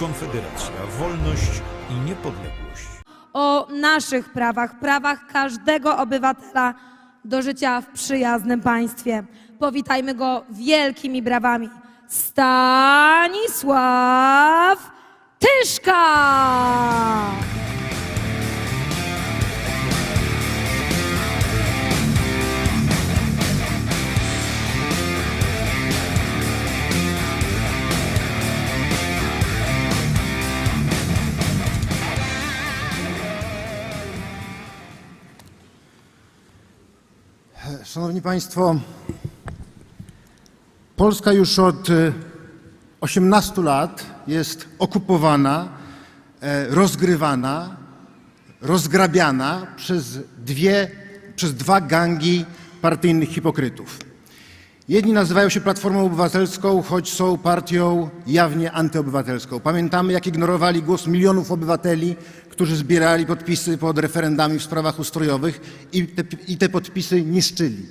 Konfederacja, wolność i niepodległość. o naszych prawach, prawach każdego obywatela do życia w przyjaznym państwie. Powitajmy go wielkimi brawami. Stanisław Tyszka! Szanowni Państwo, Polska już od e, 18 lat jest okupowana, e, rozgrywana, rozgrabiana przez, dwie, przez dwa gangi partyjnych hipokrytów. Jedni nazywają się Platformą Obywatelską, choć są partią jawnie antyobywatelską. Pamiętamy, jak ignorowali głos milionów obywateli, którzy zbierali podpisy pod referendami w sprawach ustrojowych i te, i te podpisy niszczyli.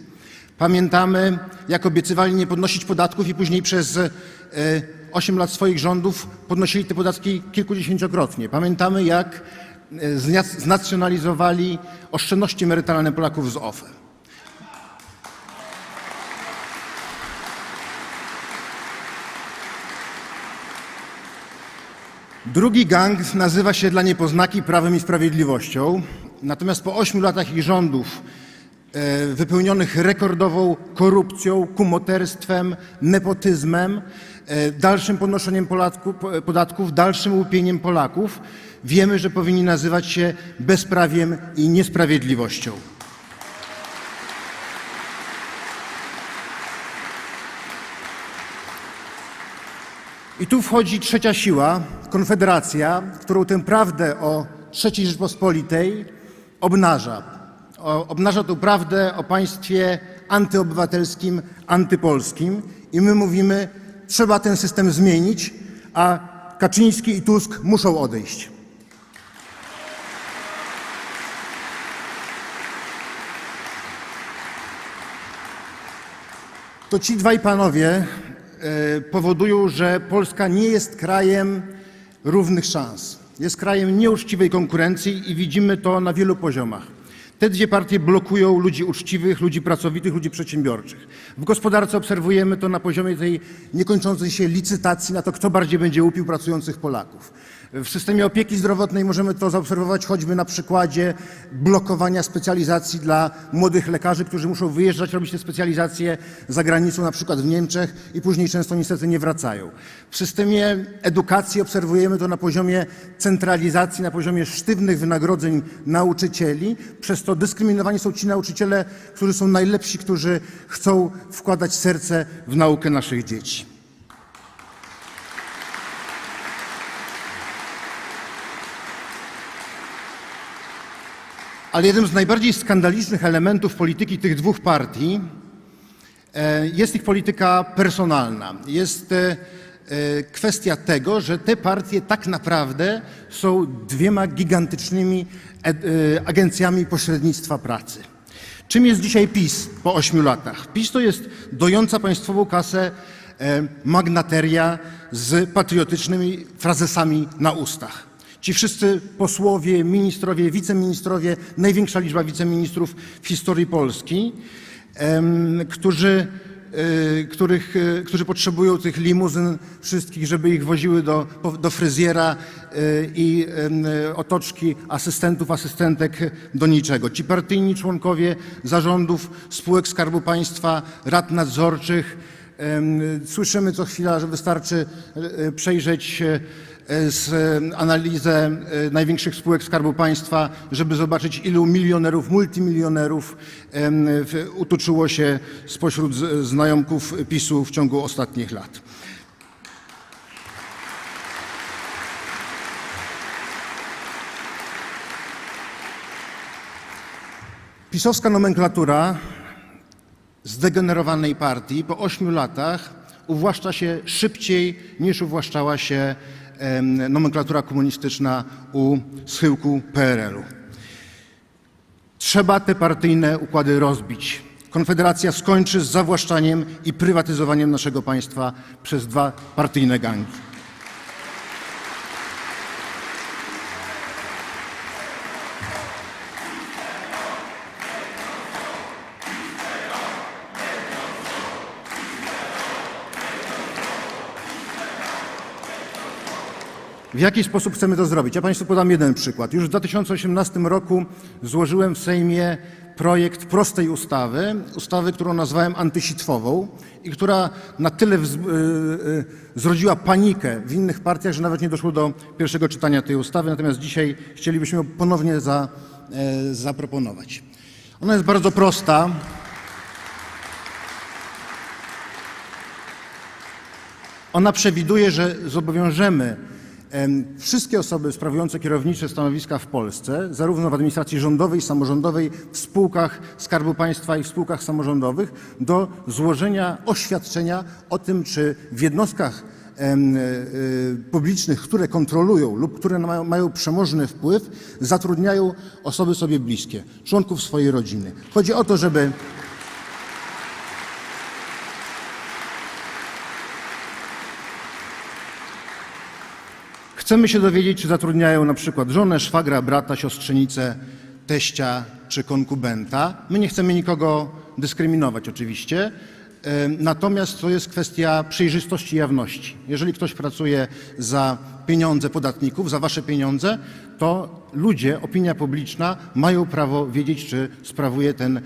Pamiętamy, jak obiecywali nie podnosić podatków i później przez e, 8 lat swoich rządów podnosili te podatki kilkudziesięciokrotnie. Pamiętamy, jak e, znacjonalizowali oszczędności emerytalne Polaków z OFE. Drugi gang nazywa się dla niepoznaki Prawem i Sprawiedliwością. Natomiast po ośmiu latach ich rządów, e, wypełnionych rekordową korupcją, kumoterstwem, nepotyzmem, e, dalszym podnoszeniem podatków, dalszym łupieniem Polaków, wiemy, że powinni nazywać się bezprawiem i niesprawiedliwością. I tu wchodzi trzecia siła, Konfederacja, którą tę prawdę o III Rzeczpospolitej obnaża. O, obnaża tę prawdę o państwie antyobywatelskim, antypolskim. I my mówimy, trzeba ten system zmienić, a Kaczyński i Tusk muszą odejść. To ci dwaj panowie powodują, że Polska nie jest krajem równych szans. Jest krajem nieuczciwej konkurencji i widzimy to na wielu poziomach. Te dwie partie blokują ludzi uczciwych, ludzi pracowitych, ludzi przedsiębiorczych. W gospodarce obserwujemy to na poziomie tej niekończącej się licytacji na to, kto bardziej będzie łupił pracujących Polaków. W systemie opieki zdrowotnej możemy to zaobserwować choćby na przykładzie blokowania specjalizacji dla młodych lekarzy, którzy muszą wyjeżdżać, robić te specjalizacje za granicą, na przykład w Niemczech i później często niestety nie wracają. W systemie edukacji obserwujemy to na poziomie centralizacji, na poziomie sztywnych wynagrodzeń nauczycieli. Przez to dyskryminowani są ci nauczyciele, którzy są najlepsi, którzy chcą wkładać serce w naukę naszych dzieci. Ale jednym z najbardziej skandalicznych elementów polityki tych dwóch partii e, jest ich polityka personalna. Jest e, e, kwestia tego, że te partie tak naprawdę są dwiema gigantycznymi agencjami pośrednictwa pracy. Czym jest dzisiaj PiS po ośmiu latach? PiS to jest dojąca państwową kasę magnateria z patriotycznymi frazesami na ustach. Ci wszyscy posłowie, ministrowie, wiceministrowie, największa liczba wiceministrów w historii Polski, którzy, e, których, e, którzy potrzebują tych limuzyn wszystkich, żeby ich woziły do, do fryzjera e, i otoczki asystentów, asystentek do niczego. Ci partyjni członkowie zarządów spółek Skarbu Państwa, rad nadzorczych, słyszymy co chwila, że wystarczy e, przejrzeć e, z e, analizę e, największych spółek Skarbu Państwa, żeby zobaczyć, ilu milionerów, multimilionerów utuczyło się spośród znajomków PiSu w ciągu ostatnich lat. Pisowska nomenklatura zdegenerowanej partii po ośmiu latach uwłaszcza się szybciej niż uwłaszczała się nomenklatura komunistyczna u schyłku PRL-u. Trzeba te partyjne układy rozbić. Konfederacja skończy z zawłaszczaniem i prywatyzowaniem naszego państwa przez dwa partyjne gangi. W jaki sposób chcemy to zrobić? Ja Państwu podam jeden przykład. Już w 2018 roku złożyłem w Sejmie projekt prostej ustawy, ustawy, którą nazwałem antysitwową i która na tyle wz- y, y, zrodziła panikę w innych partiach, że nawet nie doszło do pierwszego czytania tej ustawy. Natomiast dzisiaj chcielibyśmy ją ponownie za, e, zaproponować. Ona jest bardzo prosta. Ona przewiduje, że zobowiążemy em, wszystkie osoby sprawujące kierownicze stanowiska w Polsce, zarówno w administracji rządowej, samorządowej, w spółkach Skarbu Państwa i w spółkach samorządowych, do złożenia oświadczenia o tym, czy w jednostkach e, e, publicznych, które kontrolują lub które mają, mają przemożny wpływ, zatrudniają osoby sobie bliskie, członków swojej rodziny. Chodzi o to, żeby Chcemy się dowiedzieć, czy zatrudniają na przykład żonę, szwagra, brata, siostrzenicę, teścia czy konkubenta. My nie chcemy nikogo dyskryminować oczywiście, natomiast to jest kwestia przejrzystości i jawności. Jeżeli ktoś pracuje za pieniądze podatników, za wasze pieniądze, to ludzie, opinia publiczna mają prawo wiedzieć, czy sprawuje ten,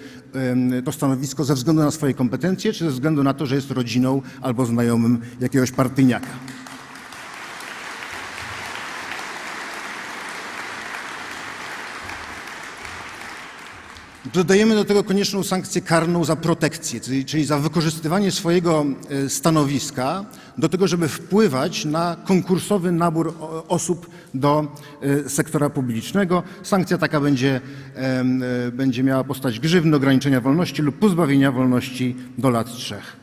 to stanowisko ze względu na swoje kompetencje, czy ze względu na to, że jest rodziną albo znajomym jakiegoś partyjniaka. Dodajemy do tego konieczną sankcję karną za protekcję, czyli, za wykorzystywanie swojego e, stanowiska do tego, żeby wpływać na konkursowy nabór osób do e, sektora publicznego. Sankcja taka będzie, e, będzie miała postać grzywny, ograniczenia wolności lub pozbawienia wolności do lat trzech.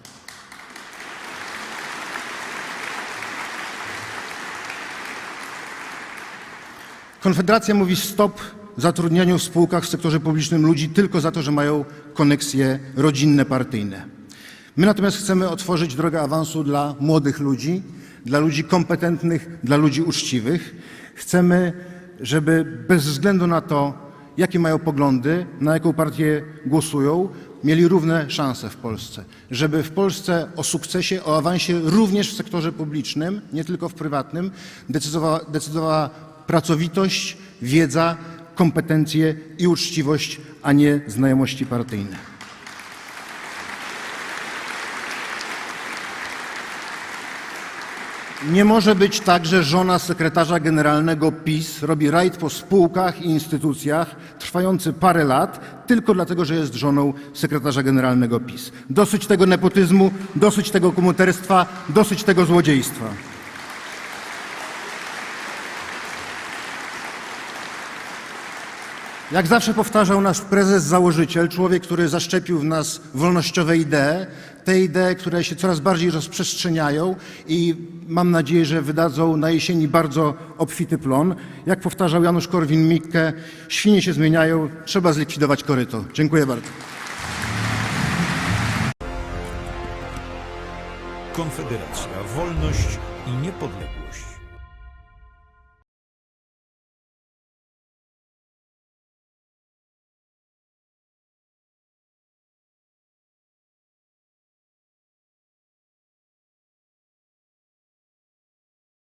Konfederacja mówi stop zatrudnianiu w spółkach w sektorze publicznym ludzi tylko za to, że mają koneksje rodzinne, partyjne. My natomiast chcemy otworzyć drogę awansu dla młodych ludzi, dla ludzi kompetentnych, dla ludzi uczciwych. Chcemy, żeby bez względu na to, jakie mają poglądy, na jaką partię głosują, mieli równe szanse w Polsce. Żeby w Polsce o sukcesie, o awansie również w sektorze publicznym, nie tylko w prywatnym, decydowała, decydowała pracowitość, wiedza, kompetencje i uczciwość, a nie znajomości partyjne. Nie może być tak, że żona sekretarza generalnego PiS robi rajd po spółkach i instytucjach trwający parę lat tylko dlatego, że jest żoną sekretarza generalnego PiS. Dosyć tego nepotyzmu, dosyć tego komuterstwa, dosyć tego złodziejstwa. Jak zawsze powtarzał nasz prezes założyciel, człowiek, który zaszczepił w nas wolnościowe idee, te idee, które się coraz bardziej rozprzestrzeniają i mam nadzieję, że wydadzą na jesieni bardzo obfity plon. Jak powtarzał Janusz Korwin-Mikke, świnie się zmieniają, trzeba zlikwidować koryto. Dziękuję bardzo. Konfederacja, wolność i niepodległość.